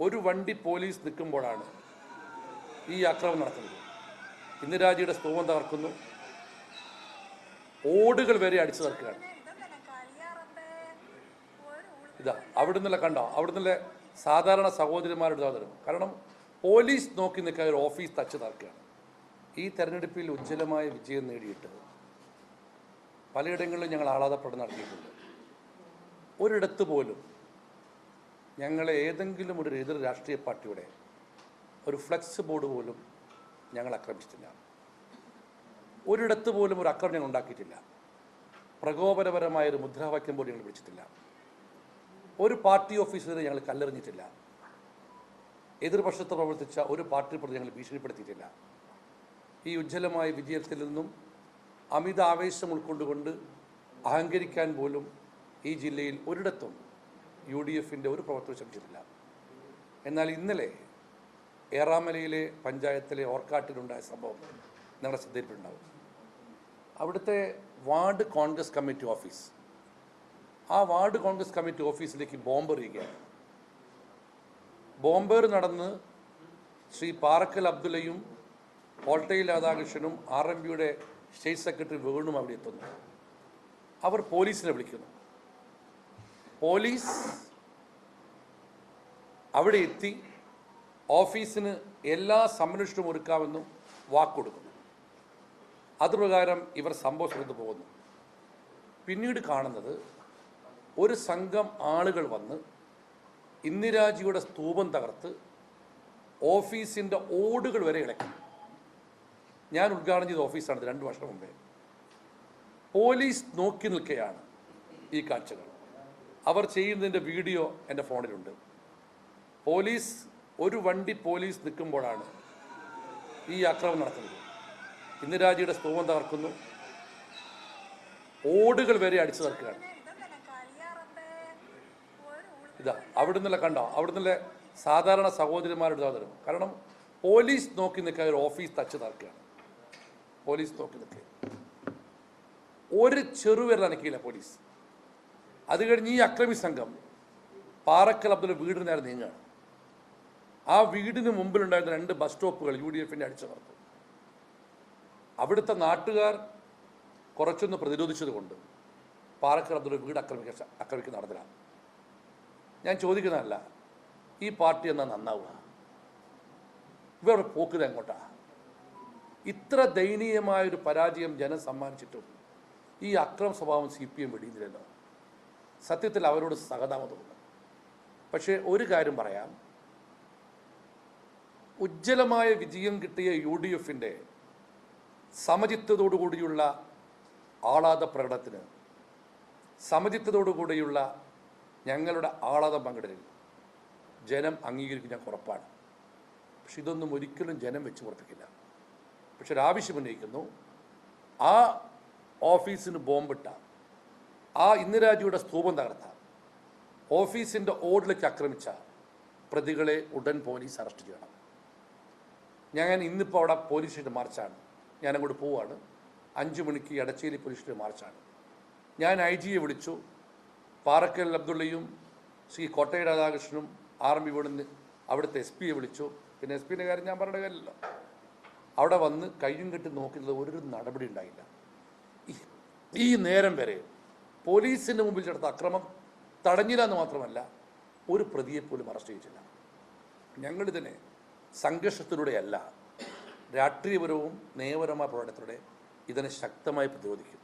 ഒരു വണ്ടി പോലീസ് നിൽക്കുമ്പോഴാണ് ഈ ആക്രമണം നടക്കുന്നത്. ഇന്ദിരാജിയുടെ സ്തൂപം തകർക്കുന്നു. ഓടുകൾ വരെ അടിച്ചു തകർക്കുകയാണ്. ഇതാ അവിടെ നിന്നല്ല കണ്ടോ? അവിടെ നിന്നുള്ള സാധാരണ സഹോദരിമാരുടെ സഹോദരം കാരണം പോലീസ് നോക്കി നിൽക്കാൻ ഒരു ഓഫീസ് തച്ചു തകർക്കുകയാണ്. ഈ തെരഞ്ഞെടുപ്പിൽ ഉജ്ജ്വലമായ വിജയം നേടിയിട്ട് പലയിടങ്ങളിലും ഞങ്ങൾ ആഹ്ലാദപ്പെടൽ നടത്തിയിട്ടുണ്ട്. ഒരിടത്ത് പോലും ഞങ്ങളെ ഏതെങ്കിലും ഒരു എതിർ രാഷ്ട്രീയ പാർട്ടിയുടെ ഒരു ഫ്ലെക്സ് ബോർഡ് പോലും ഞങ്ങൾ ആക്രമിച്ചിട്ടില്ല. ഒരിടത്ത് പോലും ഒരു അക്രമം ഞങ്ങൾ ഉണ്ടാക്കിയിട്ടില്ല. പ്രകോപനപരമായ ഒരു മുദ്രാവാക്യം പോലും ഞങ്ങൾ വിളിച്ചിട്ടില്ല. ഒരു പാർട്ടി ഓഫീസിനെ ഞങ്ങൾ കല്ലെറിഞ്ഞിട്ടില്ല. എതിർപക്ഷത്ത് പ്രവർത്തിച്ച ഒരു പാർട്ടി പ്രതി ഞങ്ങൾ ഭീഷണിപ്പെടുത്തിയിട്ടില്ല. ഈ ഉജ്ജ്വലമായ വിജയത്തിൽ നിന്നും അമിത ആവേശം ഉൾക്കൊണ്ടുകൊണ്ട് അഹങ്കരിക്കാൻ പോലും ഈ ജില്ലയിൽ ഒരിടത്തും യു ഡി എഫിന്റെ ഒരു പ്രവർത്തനം ശ്രമിച്ചിട്ടില്ല. എന്നാൽ ഇന്നലെ ഏറാമലയിലെ പഞ്ചായത്തിലെ ഓർക്കാട്ടിലുണ്ടായ സംഭവം നിങ്ങളുടെ ശ്രദ്ധയിൽപ്പെട്ടുണ്ടാവും അവിടുത്തെ വാർഡ് കോൺഗ്രസ് കമ്മിറ്റി ഓഫീസ് ആ വാർഡ് കോൺഗ്രസ് കമ്മിറ്റി ഓഫീസിലേക്ക് ബോംബെറിയുകയാണ് ബോംബേർ നടന്ന് ശ്രീ പാറക്കൽ അബ്ദുള്ളയും കോട്ടയിൽ രാധാകൃഷ്ണനും ആർ എം പിയുടെ സ്റ്റേറ്റ് സെക്രട്ടറി വേണും അവിടെ എത്തുന്നു. അവർ പോലീസിനെ വിളിക്കുന്നു. പോലീസ് അവിടെ എത്തി ഓഫീസിന് എല്ലാ സംരക്ഷണവും ഒരുക്കാമെന്നും വാക്കൊടുക്കുന്നു. അതുപ്രകാരം ഇവർ സംഭവ സ്ഥലത്ത് പോകുന്നു. പിന്നീട് കാണുന്നത് ഒരു സംഘം ആളുകൾ വന്ന് ഇന്ദിരാജിയുടെ സ്തൂപം തകർത്ത് ഓഫീസിന്റെ ഓടുകൾ വരെ ഇളക്കി. ഞാൻ ഉദ്ഘാടനം ചെയ്ത ഓഫീസാണ് രണ്ട് വർഷം മുമ്പേ. പോലീസ് നോക്കി നിൽക്കുകയാണ് ഈ കാഴ്ചകൾ. അവർ ചെയ്യുന്നതിന്റെ വീഡിയോ എന്റെ ഫോണിലുണ്ട്. പോലീസ് ഒരു വണ്ടി പോലീസ് നിൽക്കുമ്പോഴാണ് ഈ അക്രമം നടക്കുന്നത്. ഇന്ദിരാജിയുടെ സ്തൂപം തകർക്കുന്നു. ഓടുകൾ വരെ അടിച്ചു തകർക്കുകയാണ്. ഇതാ അവിടെ നിന്നല്ല കണ്ടോ? അവിടെ നിന്നുള്ള സാധാരണ സഹോദരിമാരുടെ സഹോദരം കാരണം പോലീസ് നോക്കി നിൽക്കാൻ ഒരു ഓഫീസ് തച്ച് തകർക്കുകയാണ്. പോലീസ് നോക്കി നിൽക്കുക. ഒരു ചെറുവിരൽ അനക്കിയില്ല പോലീസ്. അത് കഴിഞ്ഞ് ഈ അക്രമി സംഘം പാറക്കൽ അബ്ദുള്ള വീടിന് നേരെ നീങ്ങുകയാണ്. ആ വീടിന് മുമ്പിലുണ്ടായിരുന്ന രണ്ട് ബസ് സ്റ്റോപ്പുകൾ യു ഡി എഫിന്റെ അടിച്ചു നടത്തും അവിടുത്തെ നാട്ടുകാർ കുറച്ചൊന്ന് പ്രതിരോധിച്ചതുകൊണ്ട് പാറക്കൽ അബ്ദുള്ള വീട് അക്രമിക്ക ആക്രമിക്കുന്ന നടന്നില്ല. ഞാൻ ചോദിക്കുന്നതല്ല ഈ പാർട്ടി എന്നാൽ നന്നാവുക? ഇവരുടെ പോക്കുന്നത് എങ്ങോട്ടാണ് ഇത്ര ദയനീയമായൊരു പരാജയം ജനം സമ്മാനിച്ചിട്ടും ഈ അക്രമ സ്വഭാവം സി പി എം വെടിയുന്നില്ലല്ലോ. സത്യത്തിൽ അവരോട് സഹതാമതമുണ്ട് പക്ഷേ ഒരു കാര്യം പറയാം. ഉജ്ജ്വലമായ വിജയം കിട്ടിയ യു ഡി എഫിന്റെ സമചിത്തതോടുകൂടിയുള്ള ആഹ്ലാദ പ്രകടനത്തിന് സമചിത്തതോടുകൂടിയുള്ള ഞങ്ങളുടെ ആഹ്ലാദം പങ്കിടലിൽ ജനം അംഗീകരിക്കും ഞങ്ങൾക്ക് ഉറപ്പാണ്. പക്ഷെ ഇതൊന്നും ഒരിക്കലും ജനം വെച്ച് ഉറപ്പിക്കില്ല. പക്ഷെ ഒരാവശ്യം ഉന്നയിക്കുന്നു. ആ ഓഫീസിന് ബോംബിട്ട ആ ഇന്ദിരാജിയുടെ സ്തൂപം തകർത്ത. ഓഫീസിന്റെ ഓടിലേക്ക് ആക്രമിച്ച പ്രതികളെ ഉടൻ പോലീസ് അറസ്റ്റ് ചെയ്യണം. ഞാൻ ഇന്നിപ്പോൾ അവിടെ പോലീസ് സ്റ്റേഷൻ മാർച്ചാണ്. ഞാൻ അങ്ങോട്ട് പോവാണ്. അഞ്ച് മണിക്ക് എടച്ചേരി പോലീസ് സ്റ്റേഷൻ മാർച്ചാണ്. ഞാൻ ഐ ജിയെ വിളിച്ചു. പാറക്കൽ അബ്ദുള്ളയും ശ്രീ കോട്ടയ രാധാകൃഷ്ണനും ആർമി എം അവിടുത്തെ എസ് പിയെ വിളിച്ചു. പിന്നെ എസ് പിന്റെ കാര്യം ഞാൻ പറഞ്ഞ കാര്യമല്ലോ അവിടെ വന്ന് കയ്യും കെട്ടി നോക്കുന്നത് ഒരു നടപടി ഉണ്ടായില്ല. ഈ നേരം വരെ പോലീസിന്റെ മുമ്പിൽ നടത്ത അക്രമം തടഞ്ഞില്ല എന്ന് മാത്രമല്ല ഒരു പ്രതിയെ പോലും അറസ്റ്റ് ചെയ്തിട്ടില്ല. ഞങ്ങളിതിനെ സംഘർഷത്തിലൂടെയല്ല രാഷ്ട്രീയപരവും നിയമപരമായ പോരാട്ടത്തിലൂടെ ഇതിനെ ശക്തമായി പ്രതിരോധിക്കും.